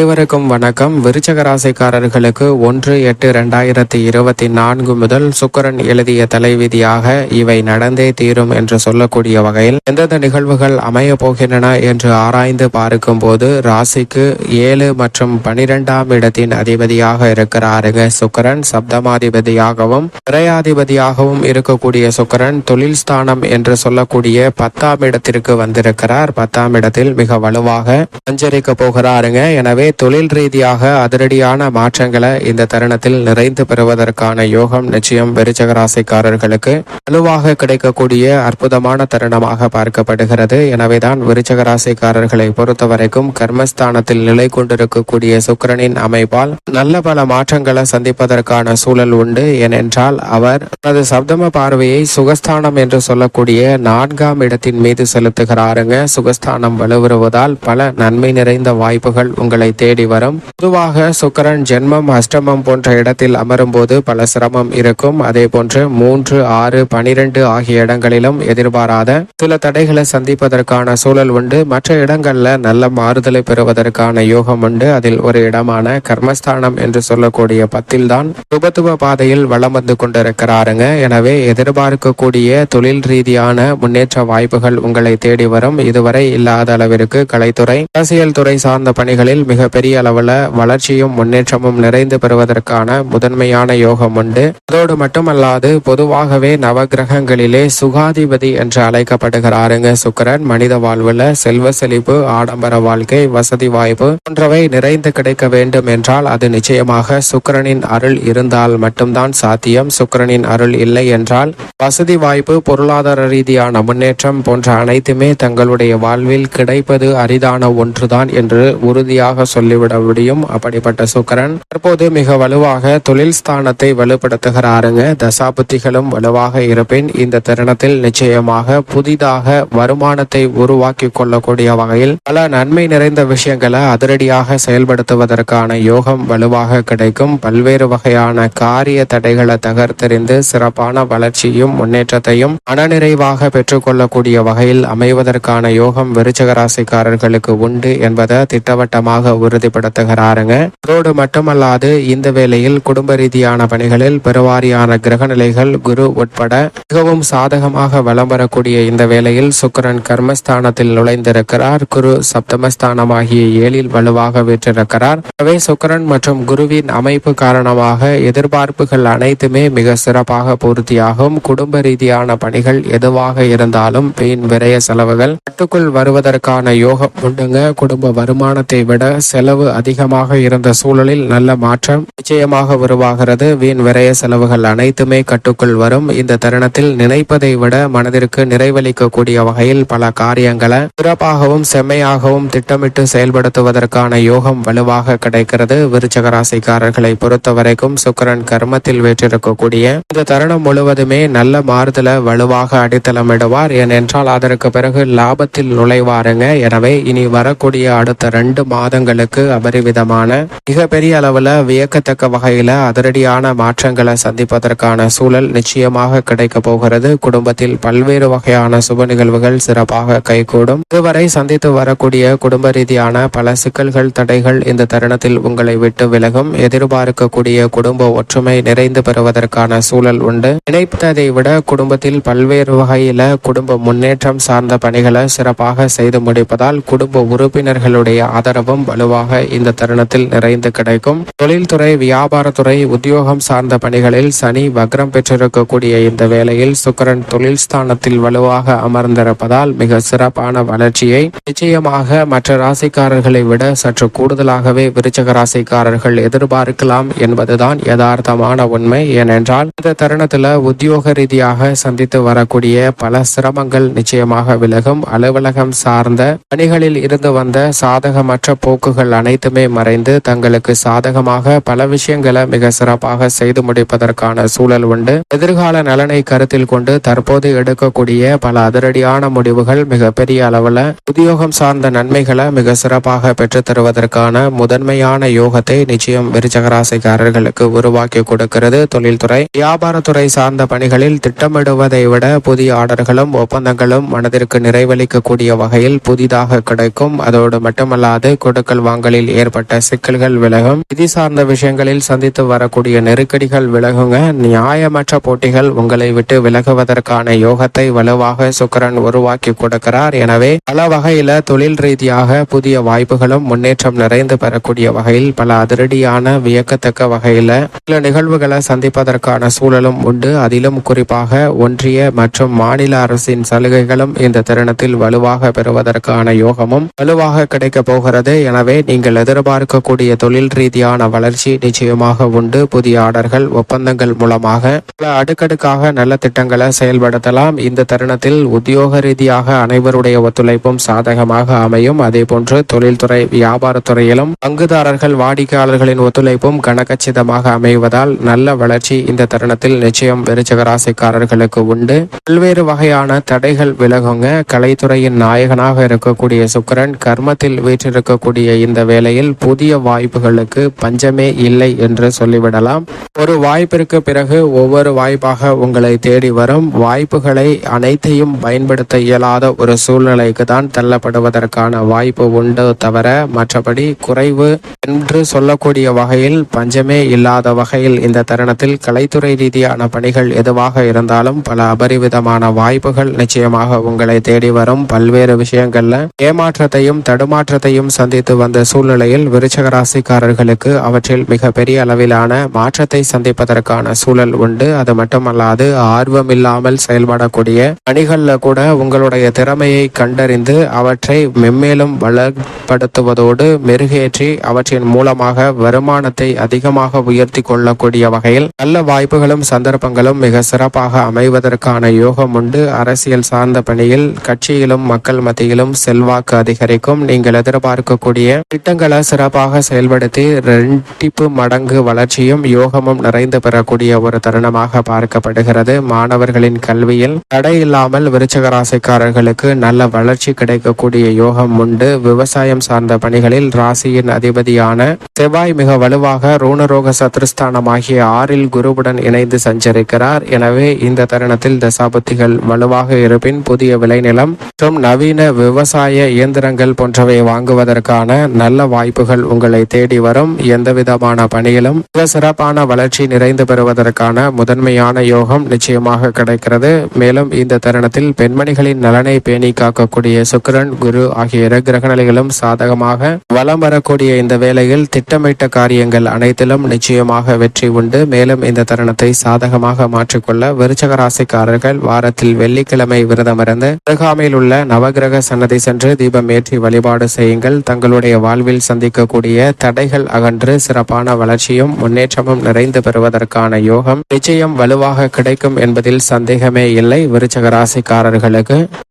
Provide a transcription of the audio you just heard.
அனைவருக்கும் வணக்கம். விருச்சக ராசிக்காரர்களுக்கு ஒன்று எட்டு ரெண்டாயிரத்தி இருபத்தி நான்கு முதல் சுக்கரன் எழுதிய தலைவிதியாக இவை நடந்தே தீரும் என்று சொல்லக்கூடிய வகையில் எந்தெந்த நிகழ்வுகள் அமைய போகின்றன என்று ஆராய்ந்து பார்க்கும் போது ராசிக்கு ஏழு மற்றும் பனிரெண்டாம் இடத்தின் அதிபதியாக இருக்கிறாருங்க. சுக்கரன் சப்தமாதிபதியாகவும் திரையாதிபதியாகவும் இருக்கக்கூடிய சுக்கரன் தொழில் ஸ்தானம் என்று சொல்லக்கூடிய பத்தாம் இடத்திற்கு வந்திருக்கிறார். பத்தாம் இடத்தில் மிக வலுவாக சஞ்சரிக்க போகிறாருங்க. எனவே தொழில் ரீதியாக அதிரடியான மாற்றங்களை இந்த தருணத்தில் நிறைந்து பெறுவதற்கான யோகம் நிச்சயம் விருச்சக ராசிக்காரர்களுக்கு வலுவாக கிடைக்கக்கூடிய அற்புதமான தருணமாக பார்க்கப்படுகிறது. எனவேதான் விருச்சக ராசிக்காரர்களை பொறுத்த வரைக்கும் கர்மஸ்தானத்தில் நிலை கொண்டிருக்கக்கூடிய சுக்கிரனின் அமைப்பால் நல்ல பல மாற்றங்களை சந்திப்பதற்கான சூழல் உண்டு. ஏனென்றால் அவர் தனது சப்தம பார்வையை சுகஸ்தானம் என்று சொல்லக்கூடிய நான்காம் இடத்தின் மீது செலுத்துகிறாருங்க. சுகஸ்தானம் வலுவுறுவதால் பல நன்மை நிறைந்த வாய்ப்புகள் உங்களை தேடி வரும். பொதுவாக சுக்கரன் ஜென்மம் அஷ்டமம் போன்ற இடத்தில் அமரும் போது பல சிரமம் இருக்கும். அதே போன்று மூன்று ஆறு பனிரெண்டு ஆகிய இடங்களிலும் எதிர்பாராத சில தடைகளை சந்திப்பதற்கான சூழல் உண்டு. மற்ற இடங்கள்ல நல்ல மாறுதலை பெறுவதற்கான யோகம் உண்டு. அதில் ஒரு இடமான கர்மஸ்தானம் என்று சொல்லக்கூடிய பத்தில் தான் சுபத்துவ பாதையில் வலம் வந்து கொண்டிருக்கிறாருங்க. எனவே எதிர்பார்க்கக்கூடிய தொழில் ரீதியான முன்னேற்ற வாய்ப்புகள் உங்களை தேடி வரும். இதுவரை இல்லாத அளவிற்கு கலைத்துறை அரசியல் துறை சார்ந்த பணிகளில் மிக மிகப்பெரிய அளவுல வளர்ச்சியும் முன்னேற்றமும் நிறைந்து பெறுவதற்கான முதன்மையான யோகம் உண்டு. அதோடு மட்டுமல்லாது பொதுவாகவே நவகிரகங்களிலே சுகாதிபதி என்று அழைக்கப்படுகிறாருங்க சுக்கிரன். மனித வாழ்வுல செல்வ செழிப்பு ஆடம்பர வாழ்க்கை வசதி வாய்ப்பு போன்றவை நிறைந்து கிடைக்க வேண்டும் என்றால் அது நிச்சயமாக சுக்கிரனின் அருள் இருந்தால் மட்டும்தான் சாத்தியம். சுக்கிரனின் அருள் இல்லை என்றால் வசதி வாய்ப்பு பொருளாதார ரீதியான முன்னேற்றம் போன்ற அனைத்துமே தங்களுடைய வாழ்வில் கிடைப்பது அரிதான ஒன்றுதான் என்று உறுதியாக சொல்லிவிட முடியும். அப்படிப்பட்ட சுக்கரன் தற்போது மிக வலுவாக தொழில் ஸ்தானத்தை வலுப்படுத்துகிறாருங்க. தசாபுத்திகளும் வலுவாக இருப்பின் இந்த தருணத்தில் நிச்சயமாக புதிதாக வருமானத்தை உருவாக்கி கொள்ளக்கூடிய வகையில் பல நன்மை நிறைந்த விஷயங்களை அதிரடியாக செயல்படுத்துவதற்கான யோகம் வலுவாக கிடைக்கும். பல்வேறு வகையான காரிய தடைகளை தகர்த்தெறிந்து சிறப்பான வளர்ச்சியும் முன்னேற்றத்தையும் மனநிறைவாக பெற்றுக்கொள்ளக்கூடிய வகையில் அமைவதற்கான யோகம் விருச்சக ராசிக்காரர்களுக்கு உண்டு என்பதை திட்டவட்டமாக உறுதிப்படுத்துகிறாருங்க அதோடு மட்டுமல்லாது இந்த வேளையில் குடும்ப ரீதியான பணிகளில் பெருவாரியான கிரகநிலைகள் குரு உட்பட மிகவும் சாதகமாக வலம் வரக்கூடிய இந்த வேளையில் சுக்கிரன் கர்மஸ்தானத்தில் நுழைந்திருக்கிறார். குரு சப்தமஸ்தானமாகிய ஏழில் வலுவாக வீற்றிருக்கிறார். எனவே சுக்கிரன் மற்றும் குருவின் அமைப்பு காரணமாக எதிர்பார்ப்புகள் அனைத்துமே மிக சிறப்பாக பூர்த்தியாகும். குடும்ப ரீதியான பணிகள் எதுவாக இருந்தாலும் வீண் விரய செலவுகள். கட்டுக்குள் வருவதற்கான யோகம் உண்டுங்க. குடும்ப வருமானத்தை விட செலவு அதிகமாக இருந்த சூழலில் நல்ல மாற்றம் நிச்சயமாக உருவாகிறது. வீண் விரய செலவுகள் அனைத்துமே கட்டுக்குள் வரும். இந்த தருணத்தில் நினைப்பதை விட மனதிற்கு நிறைவளிக்கக்கூடிய வகையில் பல காரியங்களை சிறப்பாகவும் செம்மையாகவும் திட்டமிட்டு செயல்படுத்துவதற்கான யோகம் வலுவாக கிடைக்கிறது. விருச்சக ராசிக்காரர்களை பொறுத்த வரைக்கும் கர்மத்தில் வேற்றிருக்கக்கூடிய இந்த தருணம் முழுவதுமே நல்ல மாறுதலை வலுவாக அடித்தளமிடுவார். ஏனென்றால் அதற்கு பிறகு லாபத்தில் நுழைவாருங்க. எனவே இனி வரக்கூடிய அடுத்த ரெண்டு மாதங்கள் மாதங்களுக்கு அபரிவிதமான மிகப்பெரிய அளவுல வியக்கத்தக்க வகையில அதிரடியான மாற்றங்களை சந்திப்பதற்கான சூழல் நிச்சயமாக கிடைக்க போகிறது. குடும்பத்தில் பல்வேறு வகையான சுப நிகழ்வுகள் சிறப்பாக கைகூடும். இதுவரை சந்தித்து வரக்கூடிய குடும்ப ரீதியான பல சிக்கல்கள் தடைகள் இந்த தருணத்தில் உங்களை விட்டு விலகும். எதிர்பார்க்கக்கூடிய குடும்ப ஒற்றுமை நிறைந்து பெறுவதற்கான சூழல் உண்டு. நினைத்ததை விட குடும்பத்தில் பல்வேறு வகையில குடும்ப முன்னேற்றம் சார்ந்த பணிகளை சிறப்பாக செய்து முடிப்பதால் குடும்ப உறுப்பினர்களுடைய ஆதரவும் வலுவாக இந்த தருணத்தில் நிறைந்து கிடைக்கும். தொழில்துறை வியாபாரத்துறை உத்தியோகம் சார்ந்த பணிகளில் சனி வக்ரம் பெற்றிருக்கக்கூடிய இந்த வேளையில் சுக்கரன் தொழில் ஸ்தானத்தில் வலுவாக அமர்ந்திருப்பதால் மிக சிறப்பான வளர்ச்சியை நிச்சயமாக மற்ற ராசிக்காரர்களை விட சற்று கூடுதலாகவே விருச்சக ராசிக்காரர்கள் எதிர்பார்க்கலாம் என்பதுதான் யதார்த்தமான உண்மை. ஏனென்றால் இந்த தருணத்துல உத்தியோக ரீதியாக சந்தித்து வரக்கூடிய பல சிரமங்கள் நிச்சயமாக விலகும். அலுவலகம் சார்ந்த பணிகளில் இருந்து வந்த சாதகமற்ற போக்குகள் அனைத்துமே மறைந்து தங்களுக்கு சாதகமாக பல விஷயங்களை மிக சிறப்பாக செய்து முடிப்பதற்கான சூழல் உண்டு. எதிர்கால நலனை கருத்தில் கொண்டு தற்போது எடுக்கக்கூடிய பல அதிரடியான முடிவுகள் மிகப்பெரிய அளவில் உத்தியோகம் சார்ந்த நன்மைகளை மிக சிறப்பாக பெற்றுத்தருவதற்கான முதன்மையான யோகத்தை நிச்சயம் விருச்சகராசிக்காரர்களுக்கு உருவாக்கி கொடுக்கிறது தொழில்துறை. வியாபாரத்துறை சார்ந்த பணிகளில் திட்டமிடுவதை விட புதிய ஆர்டர்களும் ஒப்பந்தங்களும் மனதிற்கு நிறைவளிக்கக்கூடிய வகையில் புதிதாக கிடைக்கும். அதோடு மட்டுமல்லாது கொடுக்கல் வாங்கலில் ஏற்பட்ட சிக்கல்கள் விலகும். நிதி சார்ந்த விஷயங்களில் சந்தித்து வரக்கூடிய நெருக்கடிகள் விலகுங்க. நியாயமற்ற போட்டிகள் உங்களை விட்டு விலகுவதற்கான யோகத்தை வலுவாக சுக்கிரன் உருவாக்கி கொடுக்கிறார். எனவே பல வகையில தொழில் ரீதியாக புதிய வாய்ப்புகளும் முன்னேற்றம் நிறைந்து பெறக்கூடிய வகையில் பல அதிரடியான வியக்கத்தக்க வகையில சில நிகழ்வுகளை சந்திப்பதற்கான சூழலும் உண்டு. அதிலும் குறிப்பாக ஒன்றிய மற்றும் மாநில அரசின் சலுகைகளும் இந்த தருணத்தில் வலுவாக பெறுவதற்கான யோகமும் வலுவாக கிடைக்க போகிறது. எனவே நீங்கள் எதிர்பார்க்கக்கூடிய தொழில் ரீதியான வளர்ச்சி நிச்சயமாக உண்டு. புதிய ஆர்டர்கள் ஒப்பந்தங்கள் மூலமாக பல அடுக்கடுக்காக நல்ல திட்டங்களை செயல்படுத்தலாம். இந்த தருணத்தில் உத்தியோக ரீதியாக அனைவருடைய ஒத்துழைப்பும் சாதகமாக அமையும். அதே போன்று தொழில்துறை வியாபாரத்துறையிலும் பங்குதாரர்கள் வாடிக்கையாளர்களின் ஒத்துழைப்பும் கனகச்சிதமாக அமைவதால் நல்ல வளர்ச்சி இந்த தருணத்தில் நிச்சயம் விருச்சகராசிக்காரர்களுக்கு உண்டு. பல்வேறு வகையான தடைகள் விலகுங்க. கலைத்துறையின் நாயகனாக இருக்கக்கூடிய சுக்கிரன் கர்மத்தில் வீற்றிருக்கக்கூடிய இந்த வேளையில் புதிய வாய்ப்புகளுக்கு பஞ்சமே இல்லை என்று சொல்லிவிடலாம். ஒரு வாய்ப்பிற்கு பிறகு ஒவ்வொரு வாய்ப்பாக உங்களை தேடி வரும். வாய்ப்புகளை அனைத்தையும் பயன்படுத்த இயலாத ஒரு சூழ்நிலைக்கு தான் தள்ளப்படுவதற்கான வாய்ப்பு உண்டு தவிர மற்றபடி குறைவு என்று சொல்லக்கூடிய வகையில் பஞ்சமே இல்லாத வகையில் இந்த தருணத்தில் கலைத்துறை ரீதியான பணிகள் எதுவாக இருந்தாலும் பல அபரிவிதமான வாய்ப்புகள் நிச்சயமாக உங்களை தேடி வரும். பல்வேறு விஷயங்கள்ல ஏமாற்றத்தையும் தடுமாற்றத்தையும் சந்தித்து வந்த சூழ்நிலையில் விருச்சக ராசிக்காரர்களுக்கு அவற்றில் மிக பெரிய அளவிலான மாற்றத்தை சந்திப்பதற்கான சூழல் உண்டு. அது மட்டுமல்லாது ஆர்வமில்லாமல் செயல்படக்கூடிய பணிகள்ல கூட உங்களுடைய திறமையை கண்டறிந்து அவற்றை மென்மேலும் வளப்படுத்துவதோடு மெருகேற்றி அவற்றின் மூலமாக வருமானத்தை அதிகமாக உயர்த்தி கொள்ளக்கூடிய வகையில் நல்ல வாய்ப்புகளும் சந்தர்ப்பங்களும் மிக சிறப்பாக அமைவதற்கான யோகம் உண்டு. அரசியல் சார்ந்த பணியில் கட்சியிலும் மக்கள் மத்தியிலும் செல்வாக்கு அதிகரிக்கும். நீங்கள் எதிர்பார்க்கக்கூடிய திட்டங்களை சிறப்பாக செயல்படுத்தி ரெட்டிப்பு மடங்கு வளர்ச்சியும் யோகமும் நிறைந்து பெறக்கூடிய ஒரு தருணமாக பார்க்கப்படுகிறது. மாணவர்களின் கல்வியில் தடை இல்லாமல் விருச்சக ராசிக்காரர்களுக்கு நல்ல வளர்ச்சி கிடைக்கக்கூடிய யோகம் உண்டு. விவசாயம் சார்ந்த பணிகளில் ராசியின் அதிபதியான செவ்வாய் மிக வலுவாக ரூணரோக சத்ருஸ்தானமாகிய ஆறில் குருவுடன் இணைந்து சஞ்சரிக்கிறார். எனவே இந்த தருணத்தில் தசாபத்திகள் வலுவாக இருப்பின் புதிய விளைநிலம் மற்றும் நவீன விவசாய இயந்திரங்கள் போன்றவை வாங்குவதற்கான நல்ல வாய்ப்புகள் உங்களை தேடி வரும். எந்த விதமான பணியிலும் மிக சிறப்பான வளர்ச்சி நிறைந்து பெறுவதற்கான முதன்மையான யோகம் நிச்சயமாக கிடைக்கிறது. மேலும் இந்த தருணத்தில் பெண்மணிகளின் நலனை பேணி காக்கக்கூடிய சுக்கிரன் குரு ஆகிய இரு கிரகநிலைகளும் சாதகமாக வலம் வரக்கூடிய இந்த வேளையில் திட்டமிட்ட காரியங்கள் அனைத்திலும் நிச்சயமாக வெற்றி உண்டு. மேலும் இந்த தருணத்தை சாதகமாக மாற்றிக்கொள்ள விருச்சக ராசிக்காரர்கள் வாரத்தில் வெள்ளிக்கிழமை விரதமிருந்து அருகாமையில் உள்ள நவகிரக சன்னதி சென்று தீபம் ஏற்றி வழிபாடு செய்யுங்கள். தங்களுடைய வாழ்வில் சந்திக்கக்கூடிய தடைகள் அகன்று சிறப்பான வளர்ச்சியும் முன்னேற்றமும் நிறைந்து பெறுவதற்கான யோகம் நிச்சயம் வலுவாக கிடைக்கும் என்பதில் சந்தேகமே இல்லை. விருச்சக ராசிக்காரர்களுக்கு